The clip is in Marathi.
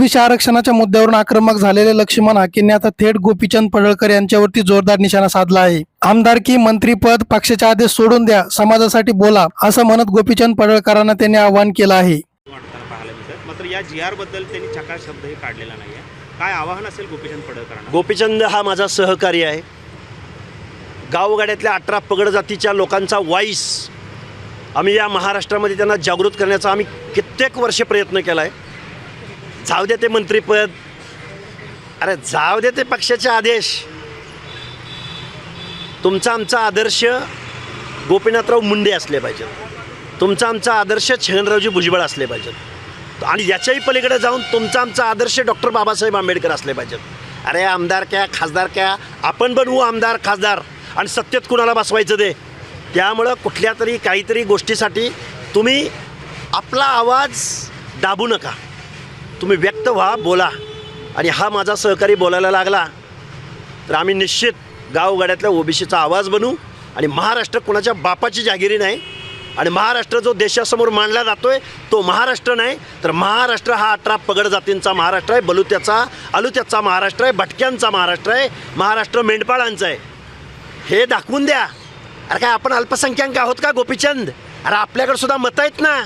ओबीसी आरक्षणाच्या मुद्द्यावरून आक्रमक झालेले लक्ष्मण हाकेंनी आता थेट गोपीचंद पडळकर यांच्यावरती जोरदार निशाणा साधला आहे. आमदारकी मंत्रीपद पक्षाचे आदेश सोडून द्या समाजासाठी बोला असं म्हणत गोपीचंद पडळकरांना त्यांनी आवाहन केलं आहे. वाटताना पाहायला मिळतात मात्र या जी आरबद्दल त्यांनी चकार शब्दही काढलेला नाही आहे काय आवाहन असेल गोपीचंद पडळकरांना? गोपीचंद हा माझा सहकारी आहे. गावगाड्यातल्या अठरा पगड जातीच्या लोकांचा वाईस आम्ही या महाराष्ट्रामध्ये त्यांना जागृत करण्याचा आम्ही कित्येक वर्षे प्रयत्न केला आहे जाऊ दे ते मंत्रीपद. अरे जाऊ दे ते पक्षाचे आदेश. तुमचा आमचा आदर्श गोपीनाथराव मुंडे असले पाहिजेत. तुमचा आमचा आदर्श छगनरावजी भुजबळ असले पाहिजेत. आणि याच्याही पलीकडे जाऊन तुमचा आमचा आदर्श डॉक्टर बाबासाहेब आंबेडकर असले पाहिजेत. अरे आमदार क्या खासदार क्या? आपण बनवू आमदार खासदार. आणि सत्तेत कुणाला बसवायचं दे? त्यामुळं कुठल्या तरी काहीतरी गोष्टीसाठी तुम्ही आपला आवाज दाबू नका. तुम्ही व्यक्त व्हा बोला. आणि हा माझा सहकारी बोलायला लागला तर आम्ही निश्चित गावगाड्यातल्या ओबीसीचा आवाज बनू आणि महाराष्ट्र कुणाच्या बापाची जागिरी नाही. आणि महाराष्ट्र जो देशासमोर मांडला जातोय तो महाराष्ट्र नाही. तर महाराष्ट्र हा अठरा पगड जातींचा महाराष्ट्र आहे बलुत्याचा अलुत्याचा महाराष्ट्र आहे भटक्यांचा महाराष्ट्र आहे महाराष्ट्र मेंढपाळांचा आहे. हे दाखवून द्या. अरे काय आपण अल्पसंख्याक आहोत का गोपीचंद? अरे आपल्याकडे सुद्धा मतं आहेत ना.